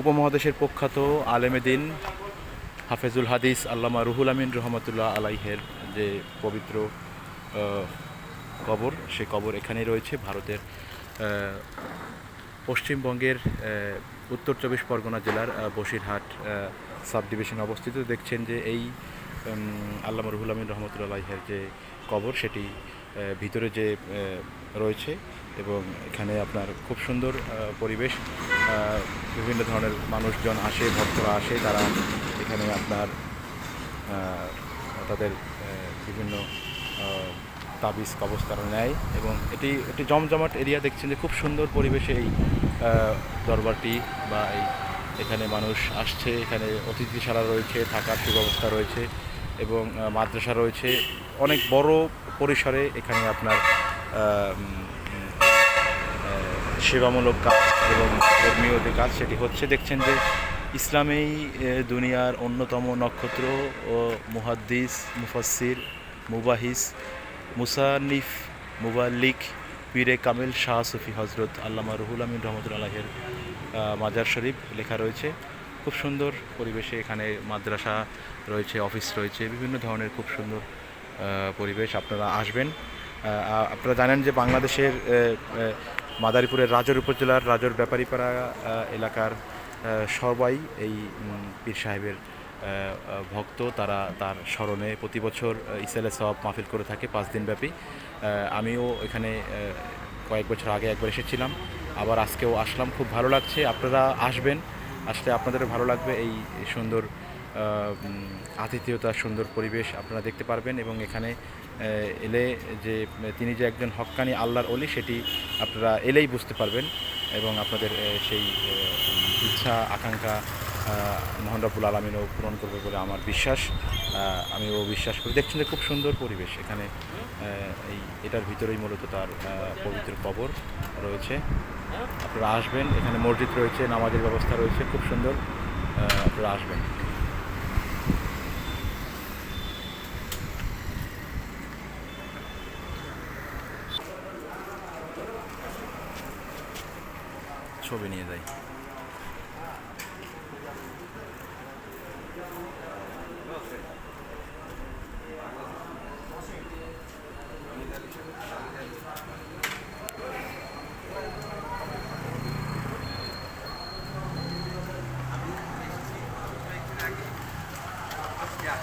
উপমহাদেশের প্রখ্যাত আলেমেদিন হাফেজুল হাদিস আল্লামা রুহুল আমিন রহমতুল্লাহ আলাইহের যে পবিত্র কবর, সে কবর এখানেই রয়েছে, ভারতের পশ্চিমবঙ্গের উত্তর চব্বিশ পরগনা জেলার বসিরহাট সাব ডিভিশনে অবস্থিত। দেখছেন যে এই আল্লামা রুহুল আমিন রহমতুল্লাহের যে কবর, সেটি ভিতরে যে রয়েছে এবং এখানে আপনার খুব সুন্দর পরিবেশ বিভিন্ন ধরনের মানুষজন আসে, ভক্তরা আসে, তারা এখানে আপনার তাদের বিভিন্ন তাবিজ কবজ নেয় এবং এটি একটি জমজমাট এরিয়া দেখছেন যে খুব সুন্দর পরিবেশে এই দরবারটি বা এই, এখানে মানুষ আসছে, এখানে অতিথিশালা রয়েছে, থাকার সুব্যবস্থা রয়েছে এবং মাদ্রাসা রয়েছে। অনেক বড় পরিসরে এখানে আপনার সেবামূলক কাজ এবং ধর্মীয় যে কাজ সেটি হচ্ছে, দেখছেন যে ইসলামেই দুনিয়ার অন্যতম নক্ষত্র ও মুহাদ্দিস মুফাসির মুবাহিস মুসানিফ মুবাল্লিক, পীরে কামিল শাহ সুফি হজরত আল্লামা রুহুল আমিন রহমতুল্লাহের মাজার শরীফ লেখা রয়েছে। খুব সুন্দর পরিবেশে এখানে মাদ্রাসা রয়েছে, অফিস রয়েছে, বিভিন্ন ধরনের খুব সুন্দর পরিবেশ। আপনারা আসবেন। আপনারা জানেন যে বাংলাদেশের মাদারীপুরের রাজর উপজেলার রাজর ব্যাপারীপাড়া এলাকার সবাই এই পীর সাহেবের ভক্ত। তারা তার স্মরণে প্রতি বছর ইসালে সব মাহফিল করে থাকে পাঁচ দিনব্যাপী। আমিও এখানে কয়েক বছর আগে একবার এসেছিলাম। আবার আজকেও আসলাম। খুব ভালো লাগছে। আপনারা আসবেন। আসলে আপনাদেরও ভালো লাগবে এই সুন্দর আতিথেয়তার সুন্দর পরিবেশ আপনারা দেখতে পারবেন এবং এখানে এলে যে, তিনি যে একজন হক্কানি আল্লাহর অলি সেটি আপনারা এলেই বুঝতে পারবেন এবং আপনাদের সেই ইচ্ছা, আকাঙ্ক্ষা মহান আলমিনও পূরণ করবে বলে আমার বিশ্বাস। আমি ও বিশ্বাস করি। দেখছেন যে খুব সুন্দর পরিবেশ। এখানে এই, এটার ভিতরেই মূলত তার পবিত্র কবর রয়েছে। আপনারা আসবেন। এখানে মসজিদ রয়েছে, নামাজের ব্যবস্থা রয়েছে, খুব সুন্দর। আপনারা আসবেন। ছবি নিয়ে যাই Yeah.